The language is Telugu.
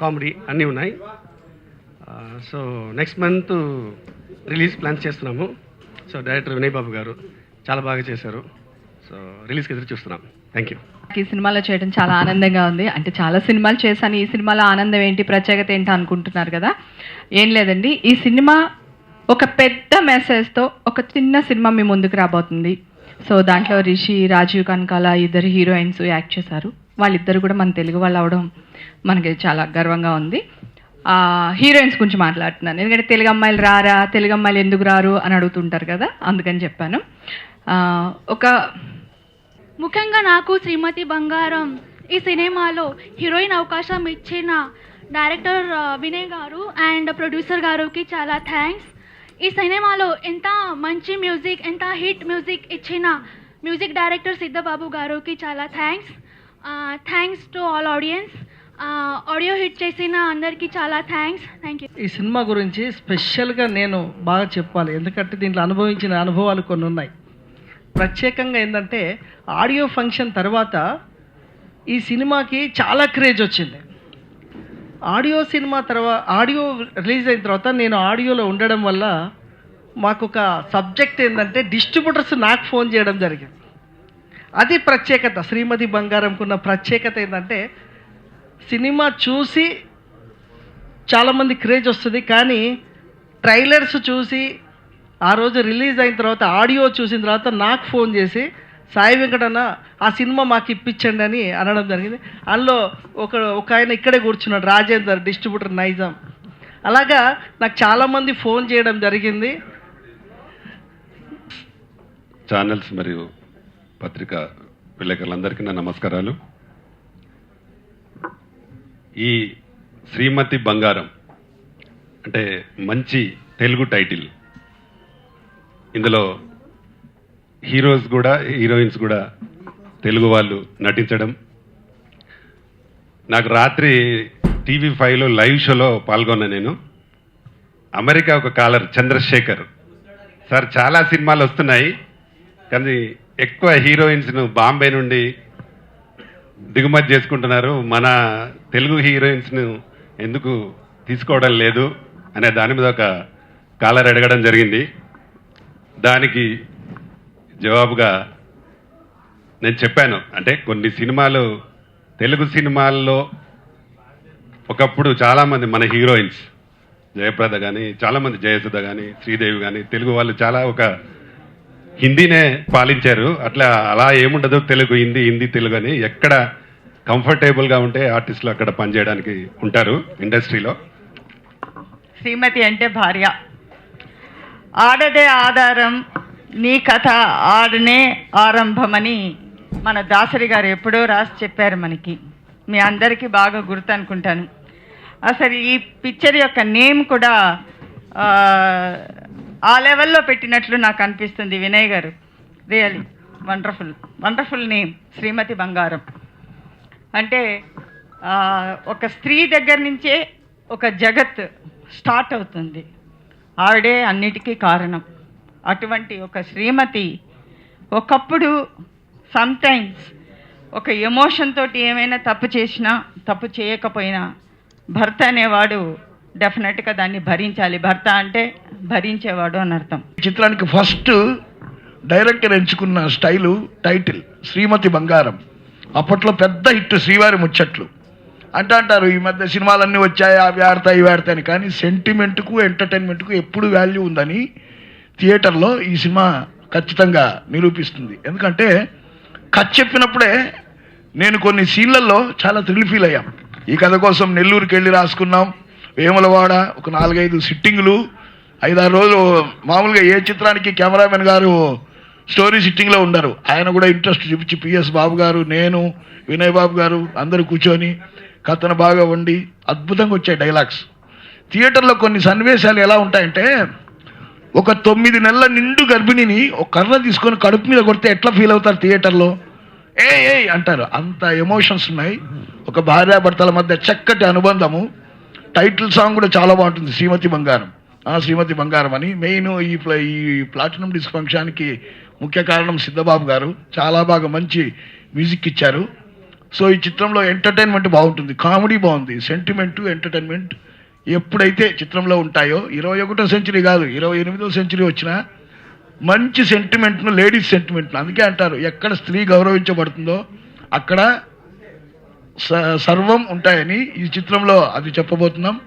కామెడీ అన్నీ ఉన్నాయి. So next month release plans చేస్తున్నాము. సో డైరెక్టర్ వినయ్ బాబు గారు చాలా బాగా చేశారు. సో రిలీజ్కి ఎదురు చూస్తున్నాం. థ్యాంక్ యూ ఈ సినిమాలో చేయడం చాలా ఆనందంగా ఉంది. అంటే చాలా సినిమాలు చేశాను. ఈ సినిమాలో ఆనందం ఏంటి ప్రత్యేకత ఏంటి అనుకుంటున్నారు కదా? ఏం లేదండి. ఈ సినిమా ఒక పెద్ద మెసేజ్తో ఒక చిన్న సినిమా మీ ముందుకు రాబోతుంది. సో దాంట్లో రిషి రాజీవ్ కనకాల ఇద్దరు హీరోయిన్స్ యాక్ట్ చేశారు. వాళ్ళిద్దరు కూడా మన తెలుగు వాళ్ళు అవడం మనకి చాలా గర్వంగా ఉంది. హీరోయిన్స్ గురించి మాట్లాడుతున్నాను. ఎందుకంటే తెలుగు అమ్మాయిలు రారా తెలుగు అమ్మాయిలు ఎందుకు రారు అని అడుగుతుంటారు కదా అందుకని చెప్పాను. ఒక ముఖ్యంగా నాకు శ్రీమతి బంగారం ఈ సినిమాలో హీరోయిన్ అవకాశం ఇచ్చిన డైరెక్టర్ వినయ్ గారు అండ్ ప్రొడ్యూసర్ గారికి చాలా థ్యాంక్స్. ఈ సినిమాలో ఎంత మంచి మ్యూజిక్ ఎంత హిట్ మ్యూజిక్ ఇచ్చిన మ్యూజిక్ డైరెక్టర్ సిద్ధబాబు గారికి చాలా thanks. Thanks to all audience. Audio hit చేసిన అందరికీ చాలా థ్యాంక్స్ థ్యాంక్ యూ ఈ సినిమా గురించి స్పెషల్గా నేను బాగా చెప్పాలి. ఎందుకంటే దీంట్లో అనుభవించిన అనుభవాలు కొన్ని ఉన్నాయి. ప్రత్యేకంగా ఏంటంటే ఆడియో ఫంక్షన్ తర్వాత ఈ సినిమాకి చాలా క్రేజ్ వచ్చింది. ఆడియో సినిమా తర్వాత ఆడియో రిలీజ్ అయిన తర్వాత నేను ఆడియోలో ఉండడం వల్ల మాకు ఒక సబ్జెక్ట్ ఏంటంటే డిస్ట్రిబ్యూటర్స్ నాకు ఫోన్ చేయడం జరిగింది. అది ప్రత్యేకత. శ్రీమతి బంగారంకున్న ప్రత్యేకత ఏంటంటే సినిమా చూసి చాలామంది క్రేజ్ వస్తుంది కానీ ట్రైలర్స్ చూసి ఆ రోజు రిలీజ్ అయిన తర్వాత ఆడియో చూసిన తర్వాత నాకు ఫోన్ చేసి సాయి వెంకటన్న ఆ సినిమా మాకు ఇప్పించండి అని అనడం జరిగింది. అందులో ఒక ఒక ఆయన ఇక్కడే కూర్చున్నాడు రాజేందర్ డిస్ట్రిబ్యూటర్ నైజాం. అలాగా నాకు చాలామంది ఫోన్ చేయడం జరిగింది. ఛానల్స్ మరియు పత్రిక విలేకరులందరికీ నా నమస్కారాలు. ఈ శ్రీమతి బంగారం అంటే మంచి తెలుగు టైటిల్. ఇందులో హీరోస్ కూడా హీరోయిన్స్ కూడా తెలుగు వాళ్ళు నటించడం. నాకు రాత్రి టీవీ ఫైవ్లో లైవ్ షోలో పాల్గొన్నా నేను. అమెరికా ఒక కాలర్ చంద్రశేఖర్. సార్ చాలా సినిమాలు వస్తున్నాయి. కానీ ఎక్కువ హీరోయిన్స్ను బాంబే నుండి దిగుమతి చేసుకుంటున్నారు. మన తెలుగు హీరోయిన్స్ను ఎందుకు తీసుకోవడం లేదు అనే దాని మీద ఒక కాలర్ అడగడం జరిగింది. దానికి జవాబుగా నేను చెప్పాను. అంటే కొన్ని సినిమాలు తెలుగు సినిమాల్లో ఒకప్పుడు చాలామంది మన హీరోయిన్స్ జయప్రద కానీ చాలామంది జయసుధ కానీ శ్రీదేవి కానీ తెలుగు వాళ్ళు చాలా ఒక హిందీనే పాలించారు. అట్లా అలా ఏముండదు. తెలుగు హిందీ హిందీ తెలుగు అని ఎక్కడ కంఫర్టబుల్గా ఉంటే ఆర్టిస్టులు అక్కడ పనిచేయడానికి ఉంటారు ఇండస్ట్రీలో. శ్రీమతి అంటే భార్య. ఆడదే ఆధారం నీ కథ ఆడనే ఆరంభమని మన దాసరి గారు ఎప్పుడో రాసి చెప్పారు మనకి. మీ అందరికీ బాగా గుర్తు అనుకుంటాను అసలు ఈ పిక్చర్ యొక్క నేమ్ కూడా ఆ, లెవెల్లో పెట్టినట్లు నాకు అనిపిస్తుంది Vinay garu. Really wonderful wonderful name Srimathi Bangaram. అంటే ఒక స్త్రీ దగ్గర నుంచే ఒక జగత్ స్టార్ట్ అవుతుంది. ఆవిడే అన్నిటికీ కారణం. అటువంటి ఒక శ్రీమతి ఒకప్పుడు సమ్టైమ్స్ ఒక ఎమోషన్ తోటి ఏమైనా తప్పు చేసినా తప్పు చేయకపోయినా భర్త అనేవాడు డెఫినెట్గా దాన్ని భరించాలి. భర్త అంటే భరించేవాడు అని అర్థం. ఈ చిత్రానికి ఫస్ట్ డైరెక్టర్ ఎంచుకున్న స్టైలు టైటిల్ శ్రీమతి బంగారం. అప్పట్లో పెద్ద హిట్ శ్రీవారి ముచ్చట్లు. అంటే అంటారు ఈ మధ్య సినిమాలన్నీ వచ్చాయి అవి ఆడతాయి ఇవి ఆడతాయి కానీ సెంటిమెంట్కు ఎంటర్టైన్మెంట్కు ఎప్పుడు వాల్యూ ఉందని థియేటర్లో ఈ సినిమా ఖచ్చితంగా నిరూపిస్తుంది. ఎందుకంటే కథ చెప్పినప్పుడే నేను కొన్ని సీన్లలో చాలా థ్రిల్ ఫీల్ అయ్యాం. ఈ కథ కోసం నెల్లూరుకి వెళ్ళి రాసుకున్నాం. వేములవాడ ఒక నాలుగైదు సిట్టింగులు ఐదారు రోజులు మామూలుగా ఏ చిత్రానికి కెమెరామెన్ గారు స్టోరీ సిట్టింగ్లో ఉండరు. ఆయన కూడా ఇంట్రెస్ట్ చూపించి పిఎస్ బాబు గారు నేను వినయ్ బాబు గారు అందరూ కూర్చొని కథను బాగా వండి అద్భుతంగా వచ్చాయి డైలాగ్స్. థియేటర్లో కొన్ని సన్నివేశాలు ఎలా ఉంటాయంటే ఒక తొమ్మిది నెలల నిండు గర్భిణిని ఒక కర్ర తీసుకొని కడుపు మీద కొడితే ఎట్లా ఫీల్ అవుతారు థియేటర్లో? ఏ ఏ అంటారు. అంత ఎమోషన్స్ ఉన్నాయి. ఒక భార్యాభర్తల మధ్య చక్కటి అనుబంధము. టైటిల్ సాంగ్ కూడా చాలా బాగుంటుంది శ్రీమతి బంగారం. ఆ శ్రీమతి బంగారం అని. మెయిన్ ఈ ఈ ప్లాటినం డిస్క్ ఫంక్షన్కి ముఖ్య కారణం సిద్ధబాబు గారు. చాలా బాగా మంచి మ్యూజిక్ ఇచ్చారు. సో ఈ చిత్రంలో ఎంటర్టైన్మెంట్ బాగుంటుంది కామెడీ బాగుంది. సెంటిమెంటు ఎంటర్టైన్మెంట్ ఎప్పుడైతే చిత్రంలో ఉంటాయో ఇరవై ఒకటో సెంచరీ కాదు ఇరవై ఎనిమిదో సెంచరీ వచ్చినా మంచి సెంటిమెంట్ను లేడీస్ సెంటిమెంట్ను అందుకే అంటారు ఎక్కడ స్త్రీ గౌరవించబడుతుందో అక్కడ సర్వం ఉంటాయని ఈ చిత్రంలో అది చెప్పబోతున్నాం.